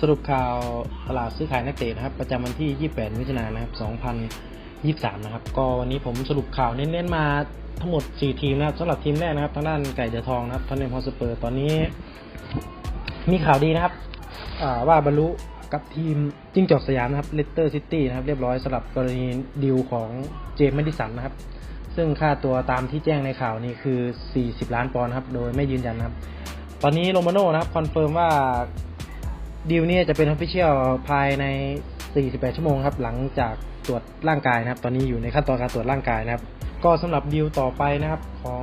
สรุปข่าวตลาดซื้อขายนักเตะนะครับ ประจำวันที่ 28 มิถุนายนนะครับ 2023 นะครับ ก็วันนี้ผมสรุปข่าวเน้นๆมาทั้งหมด 4 ทีมนะครับสำหรับทีมแรกนะครับทางด้านไก่เดือทองนะครับทอนเนมฮอสเปอร์ตอนนี้ มีข่าวดีนะครับว่าบรรลุกับทีมจิ้งจอกสยามนะครับเลสเตอร์ซิตี้นะครับ เรียบร้อยสำหรับกรณีดีลของเจมส์แมดิสันนะครับ ซึ่งค่าตัวตามที่แจ้งในข่าวนี้คือ 40 ล้านปอนด์ครับ โดยไม่ยืนยันนะครับ ตอนนี้โรมาโน่นะครับคอนเฟิร์มว่า ดีลนี้จะเป็นออฟฟิเชียลภายใน 48 ชั่วโมงครับ หลังจากตรวจร่างกายนะครับ ตอนนี้อยู่ในขั้นตอนการตรวจร่างกายนะครับ ก็สำหรับดีลต่อไปนะครับของ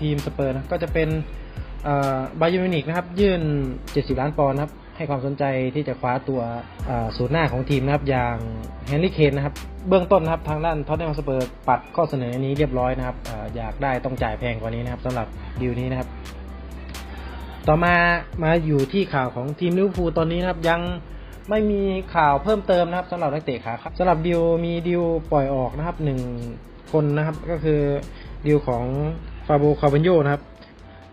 ทีมสเปอร์นะก็จะเป็นบายอร์มินิกนะครับ ยื่น 70 ล้านปอนด์นะครับ ให้ความสนใจที่จะคว้าตัวศูนย์หน้าของทีมนะครับ อย่างเฮนรี่เคนนะครับ เบื้องต้นนะครับ ทางด้านท็อตแนมสเปอร์ปัดข้อเสนอนี้เรียบร้อยนะครับออยากได้ต้องจ่ายแพงกว่านี้นะครับสำหรับดีลนี้นะครับ ต่อมามาอยู่ที่ข่าวของทีมลิเวอร์พูลตอนนี้นะครับยังไม่มีข่าวเพิ่มเติมนะครับสำหรับนักเตะขาครับสำหรับดิวมีดิวปล่อยออกนะครับหนึ่งคนนะครับก็คือดิวของฟาโบคาร์บันโยนะครับ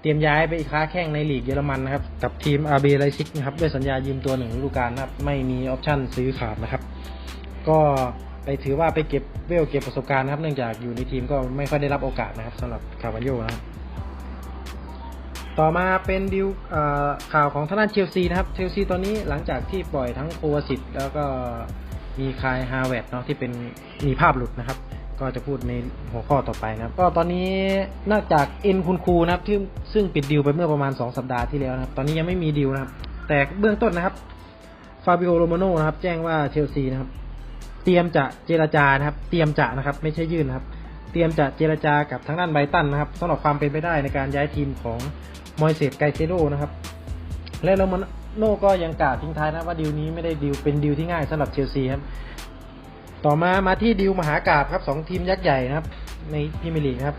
เตรียมย้ายไปอีค้าแข่งในลีกเยอรมันนะครับ กับทีมอาร์เบไลซิกนะครับด้วยสัญญายืมตัวหนึ่งฤดูกาลนะครับ ไม่มีออปชั่นซื้อขาดนะครับ ก็ไปถือว่าไปเก็บเวลเก็บประสบการณ์นะครับ เนื่องจากอยู่ในทีมก็ไม่ค่อยได้รับโอกาสนะครับสำหรับคาร์บันโยนะครับ ต่อมาเป็นดิวข่าวของทางด้านเชลซีนะครับเชลซีตอนนี้หลังจากที่ปล่อยทั้งโควสิตแล้วก็มีคายฮาเวตเนาะที่เป็นมีภาพหลุดนะครับ ก็จะพูดในหัวข้อต่อไปนะครับ ก็ตอนนี้นอกจากเอ็นคุณครูนะครับที่ซึ่งปิดดิวไปเมื่อประมาณ 2 สัปดาห์ที่แล้วนะครับ ตอนนี้ยังไม่มีดิวนะครับ แต่เบื้องต้นนะครับฟาบิโอโรมาโนนะครับแจ้งว่าเชลซีนะครับ เตรียมจะเจรจานะครับ เตรียมจะนะครับ ไม่ใช่ยื่นนะครับ เตรียมจะเจรจากับทางด้านไบตันนะครับสำหรับความเป็นไปได้ในการย้ายทีมของ มอยเซสไกเซโดนะครับ และโรมาโน่ก็ยังกล่าวทิ้งท้ายนะว่าดีลนี้ไม่ได้ดีลเป็นดีลที่ง่ายสำหรับเชลซีครับ ต่อมามาที่ดีลมหากาบครับสองทีมยักษ์ใหญ่นะครับ ในพรีเมียร์ลีกนะครับ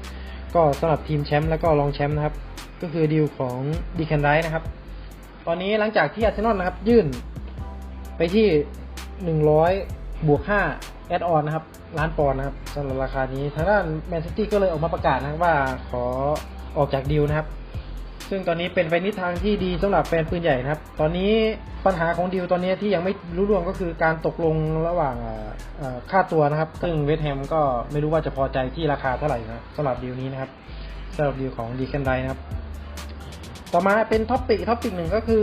ก็สำหรับทีมแชมป์แล้วก็รองแชมป์นะครับ ก็คือดีลของดีแคนไรนะครับ ตอนนี้หลังจากที่อาร์เซนอลนะครับ ยื่นไปที่หนึ่งร้อยบวกห้าแอดออนนะครับ ล้านปอนด์นะครับสำหรับราคานี้ ทางด้านแมนซิตี้ก็เลยออกมาประกาศนะว่าขอออกจากดีลนะครับ ซึ่งตอนนี้เป็นไปนิทางที่ดีสำหรับแฟนปืนใหญ่นะครับ ตอนนี้ปัญหาของดีลตอนนี้ที่ยังไม่รู้ร่วงก็คือการตกลงระหว่างอ่าอ่าค่าตัวนะครับ ซึ่งเวสแฮมก็ไม่รู้ว่าจะพอใจที่ราคาเท่าไหร่นะสำหรับดีลนี้นะครับสำหรับดีลของดีแคนไดนะครับ ต่อมาเป็นท็อปปิกท็อปปิกหนึ่งก็คือ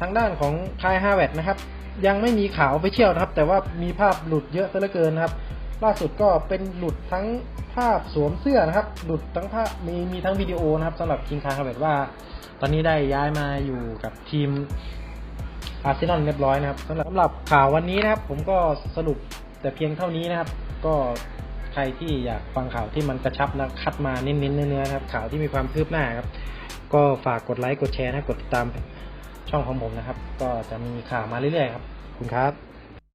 ทางด้านของคายฮาเวตนะครับ ยังไม่มีข่าวไปเชี่ยวนะครับ แต่ว่ามีภาพหลุดเยอะซะเหลือเกินนะครับ ล่าสุดก็เป็นหลุดทั้งภาพสวมเสื้อนะครับ หลุดทั้งภาพมีมีทั้งวิดีโอนะครับสำหรับคิงคายฮาเวตว่า ตอนนี้ได้ย้ายมาอยู่กับทีมอาร์เซนอลเรียบร้อยนะครับสำหรับสำหรับข่าววันนี้นะครับ ผมก็สรุปแต่เพียงเท่านี้นะครับ ก็ใครที่อยากฟังข่าวที่มันกระชับและคัดมาเน้นๆเนื้อๆนะครับ ข่าวที่มีความคืบหน้าครับ ก็ฝากกดไลค์กดแชร์นะกดติดตามช่องของผมนะครับ ก็จะมีข่าวมาเรื่อยๆครับคุณครับ